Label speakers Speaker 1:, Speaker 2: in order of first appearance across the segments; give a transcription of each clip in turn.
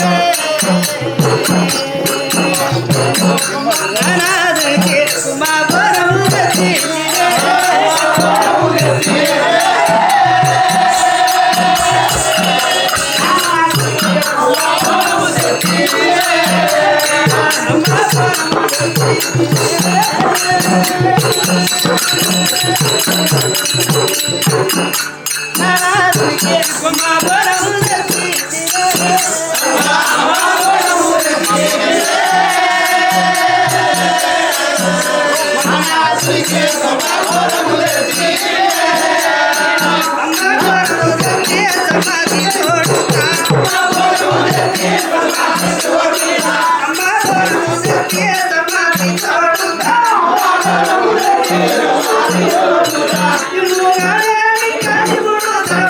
Speaker 1: Thank you. I'm Thank you.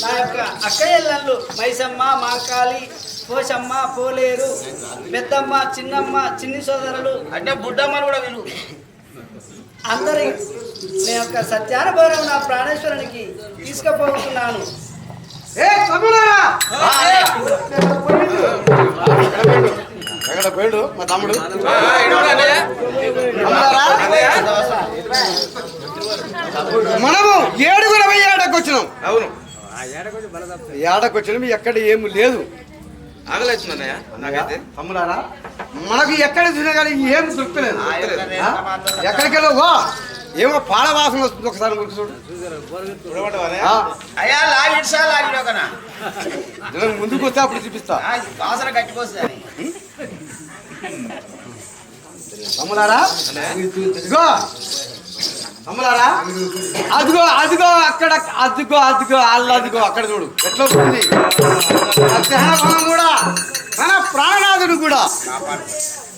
Speaker 1: నా యొక్క అక్కయ్యళ్ళు మైసమ్మ మాకాళి పోషమ్మ పోలేరు పెద్దమ్మ చిన్నమ్మ చిన్ని సోదరులు
Speaker 2: అంటే బుడ్డమ్మని కూడా విను
Speaker 1: అందరి నేను యొక్క సత్యానుభవం నా ప్రాణేశ్వరునికి తీసుకుపోతున్నాను.
Speaker 3: ఏ తమ్ముడారా
Speaker 4: ఎక్కడ పోయాడు మా తమ్ముడు? మనము ఏడుగురు పోయి ఏడకు వచ్చినాం.
Speaker 2: అవును.
Speaker 4: ఏడకు వచ్చినాం ఎక్కడ ఏమి లేదు.
Speaker 2: ఆగలేస్తుంది అన్నయ్య? నాకైతే.
Speaker 4: మనకు ఎక్కడ చూసినా కానీ ఏం దొరకలేదు.
Speaker 2: దొరకలేదు.
Speaker 4: ఆ? ఎక్కడికి వెళ్ళవా ఏమో పాల వాసన వస్తుంది ఒకసారి మురికి చూడు. ముందుకు వస్తే అప్పుడు చూపిస్తా.
Speaker 5: వాసన కట్టిపోతుంది
Speaker 4: ఇదిగో తమ్ముడారా అదిగో అదిగో అక్కడ అదిగో అదిగో అల్ల అదిగో అక్కడ చూడు. ఎట్లా వస్తుంది? కూడా మన ప్రాణనాథుడు కూడా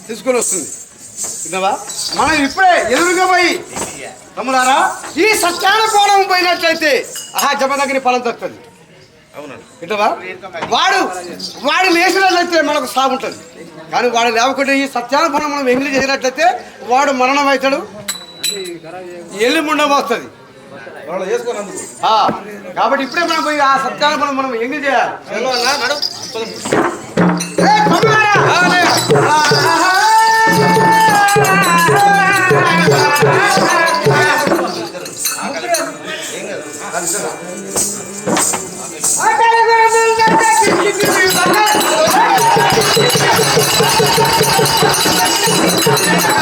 Speaker 4: తీసుకొని వస్తుంది. విన్నావా? మనం ఇప్పుడే ఎదురుగా పోయి తమ్ములారా ఈ సత్యాన కోణం పోయినట్లయితే ఆహా జమదగిరి ఫలం దక్కుతుంది. వింటవా వాడు వాడు లేచినట్లయితే మనకు సాగుంటుంది. కానీ వాడు లేవకుండా ఈ సత్యానుభవం మనం ఎంగిలి చేసినట్లయితే వాడు మరణం అవుతాడు. ఎల్లు ఎల్లుండ వస్తుంది కాబట్టి ఇప్పుడే మనం పోయి ఆ సత్కారం మనం మనం ఎంగి చేయాలి Thank you.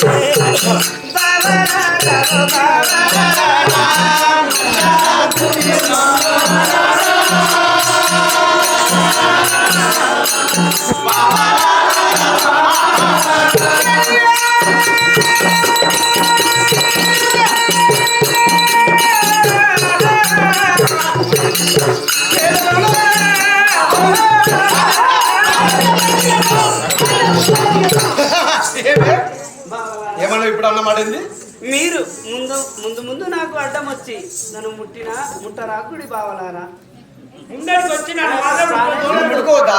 Speaker 4: そうで。అన్నమాట ఏంది
Speaker 1: మీరు ముందు ముందు ముందు నాకు అడ్డం వచ్చి నన్ను ముట్టిన ముట్టరాకుడి బావలారా?
Speaker 2: ముందరికి వచ్చి
Speaker 1: పోదు.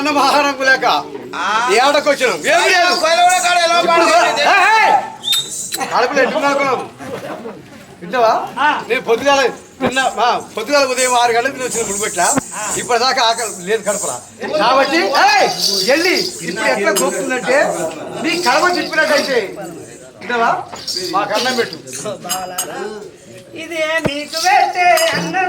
Speaker 4: అన్నం ఆహారం లేక ఏడకొచ్చినాం. ఏం లేదు! కడుపులో వింటావా నేను పొద్దుగాల తిన్నా. ఆ, పొద్దుగాల ఉదయం ఆరు గంటలకు తిని వచ్చిన ముడిపెట్ల ఇప్పటిదాకా ఆకలి లేదు కడుపులా. కాబట్టి వెళ్ళి ఇప్పుడు ఎట్లా గొప్పతుందంటే నీ కడప చెప్పినట్టయితే. వింటావా మాకు అన్నం పెట్టు.
Speaker 1: ఇదే మీకు పెట్టే అన్నం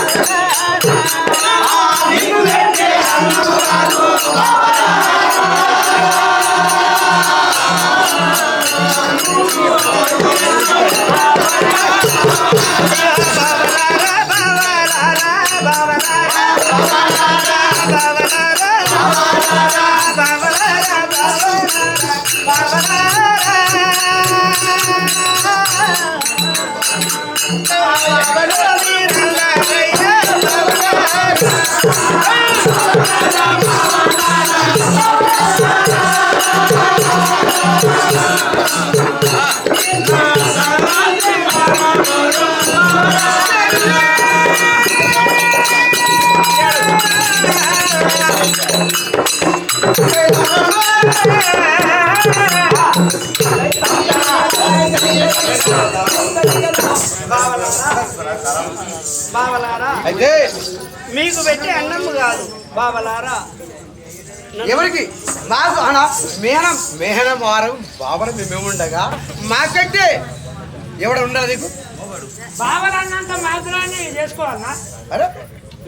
Speaker 4: అయితే
Speaker 1: మీకు పెట్టి అన్నము కాదు బావలారా.
Speaker 4: ఎవరికి? మాకు అన మేహనం మేహనం వారం బాబరం మేముండగా మాకంటే ఎవడ ఉండాలి నీకు?
Speaker 6: అన్నంత మాత్రాన్ని చేసుకోవాలన్నా?
Speaker 4: అరే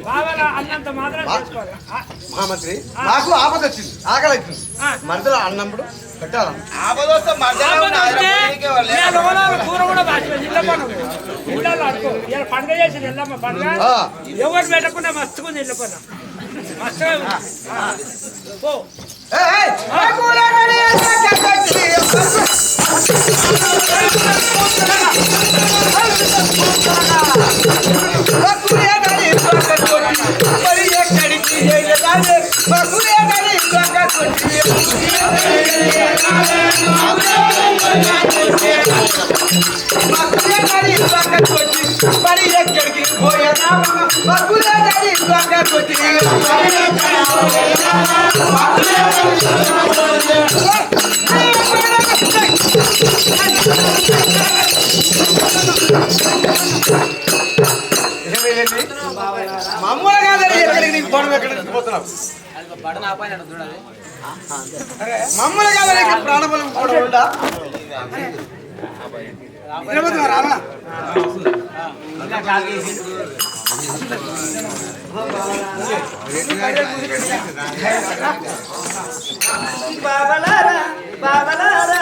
Speaker 6: బావల అన్నంత మాత్రం చేసుకోవాలి. ఆ,
Speaker 4: మహామంత్రి మాకు ఆపద వచ్చింది ఆకలి వచ్చింది
Speaker 6: ఆ.
Speaker 4: మరదలు అన్నప్పుడు పెట్టాల?
Speaker 6: ఆపద వస్తే పండుగ చేసింది ఎల్లమ్మ పండుగ. ఎవరు పెట్టకుండా మస్తుకుంది
Speaker 4: Yeah. పోతున్నావు మమ్మల్ని కాదని ఇక్కడ ప్రాణబలం కూడా ఉందా? నిలబడుతున్నా, రానా?
Speaker 1: బావలారా బావలారా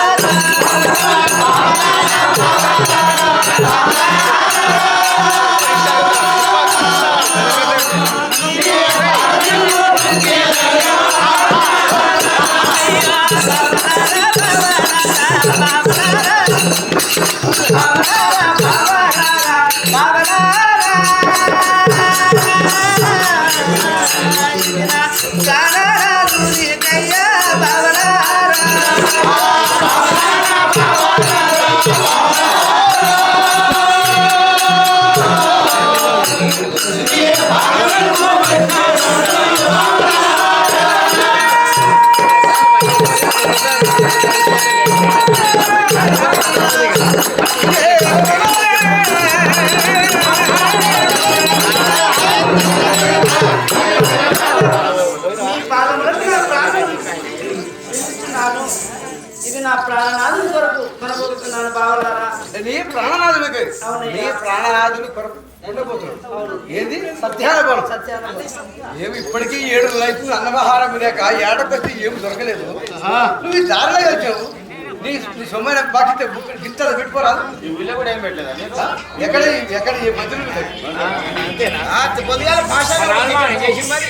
Speaker 4: ఏమి ఇప్పటికీ ఏడు అవుతుంది అన్నమహారం లేక ఏడకొచ్చి ఏమి దొరకలేదు. నువ్వు దారిలో వచ్చావు. నీ నీ సొమ్మైన బాధ్యత గిట్టలు పెట్టుకోరాదు
Speaker 5: ఏం
Speaker 4: ఎక్కడ ఎక్కడ
Speaker 5: భాష చేసి మరి.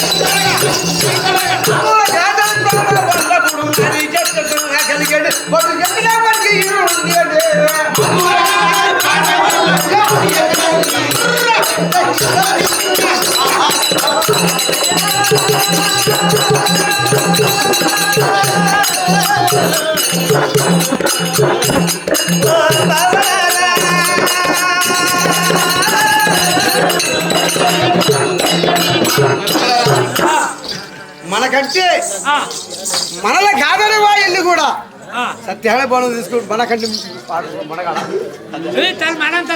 Speaker 4: మనకంటే మనల కాదని వాళ్ళు కూడా. సత్యాల బాణం తీసుకుంటు మనకంటే మనగాడ?
Speaker 6: మనంత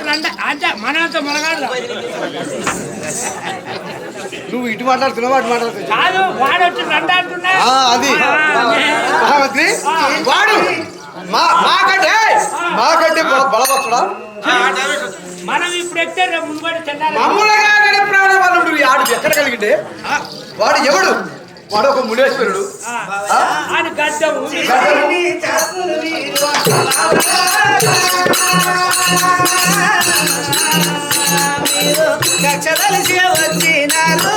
Speaker 6: మనంత మనగాడు
Speaker 4: నువ్వు ఇటు మాట్లాడుతున్నావు అటు మాట్లాడుతున్నావు? అది. వాడు. మాకంటే మాకంటే
Speaker 6: మనం ఇప్పుడు ఎక్కితే
Speaker 4: ఈ ఆడు ఎక్కడ కలిగిండే? వాడు ఎవడు? ఒక మునేశ్వరుడు
Speaker 6: అని గడ్డం
Speaker 1: కక్షదలిసి వచ్చినారు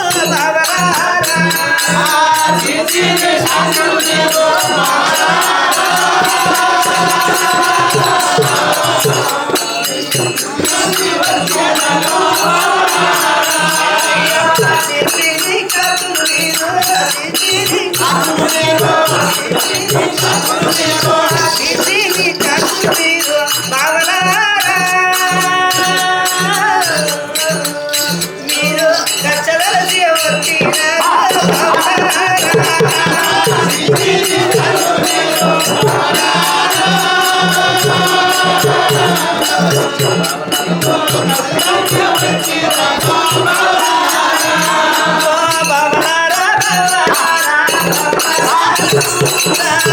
Speaker 1: I'm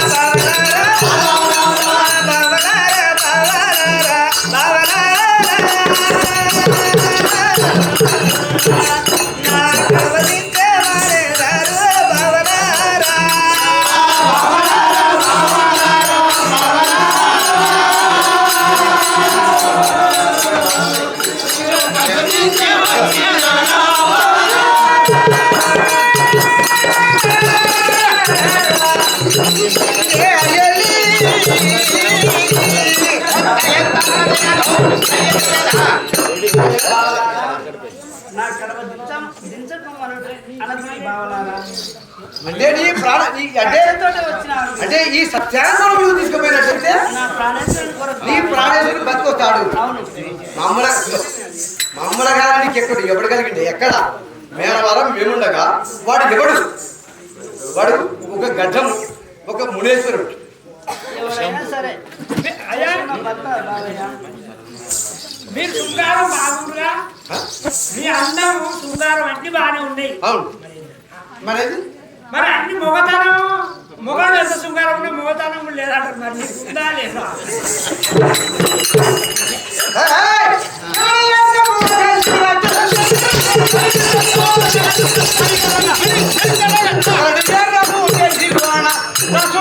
Speaker 1: sorry.
Speaker 4: అంటే నీ ప్రాణ అంటే అంటే ఈ సత్యాన్ని తీసుకుపోయినట్టయితే
Speaker 1: నీ
Speaker 4: ప్రాణేశ్వరుడు బతికొస్తాడు.
Speaker 1: అవును
Speaker 4: మమ్మల మమ్మల గారు ఎక్కడ ఎవడు కలిగింది ఎక్కడ? మేనవారం మేముండగా వాడు ఎవడు? వాడు ఒక గడ్డం ఒక మునేశ్వరుడు.
Speaker 1: సరే.
Speaker 6: మీరు శృంగారం బాగుందిగా మీ అందం శృంగారం అన్ని బాగానే ఉన్నాయి.
Speaker 4: అవును. మరి?
Speaker 6: మరి అన్ని మొగతనం మొగలు ఎంత శృంగారం ఉంటే మొగతనం లేదంటారు మరి ఉందా లేదా!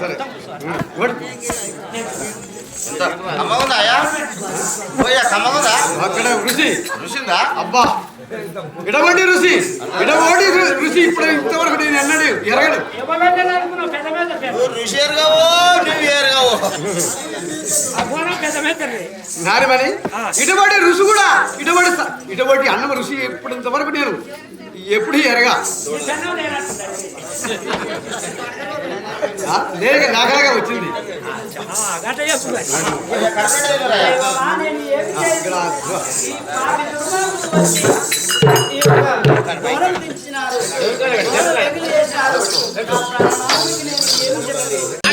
Speaker 4: సరే.
Speaker 5: కమ్మగుందాయా పోయా కమ్మగుందా
Speaker 4: అక్కడ అబ్బా. రుచి. ఇడవండి రు- రుచి. ఇప్పుడు ఇంతవరకు నేను అన్నాడు ఎరగడు
Speaker 5: రుచి ఎరగవో నువ్వు
Speaker 4: ఇటువంటి రుచి కూడా. ఇటువంటి ఇటువంటి అన్నం రుచి ఎప్పుడు ఇంతవరకు నేను ఎప్పుడు ఎరగా.
Speaker 6: పెన్నం
Speaker 4: నాకలాగా వచ్చింది.
Speaker 1: ప్రాణానికి నేను ఏమి చెప్పలేదు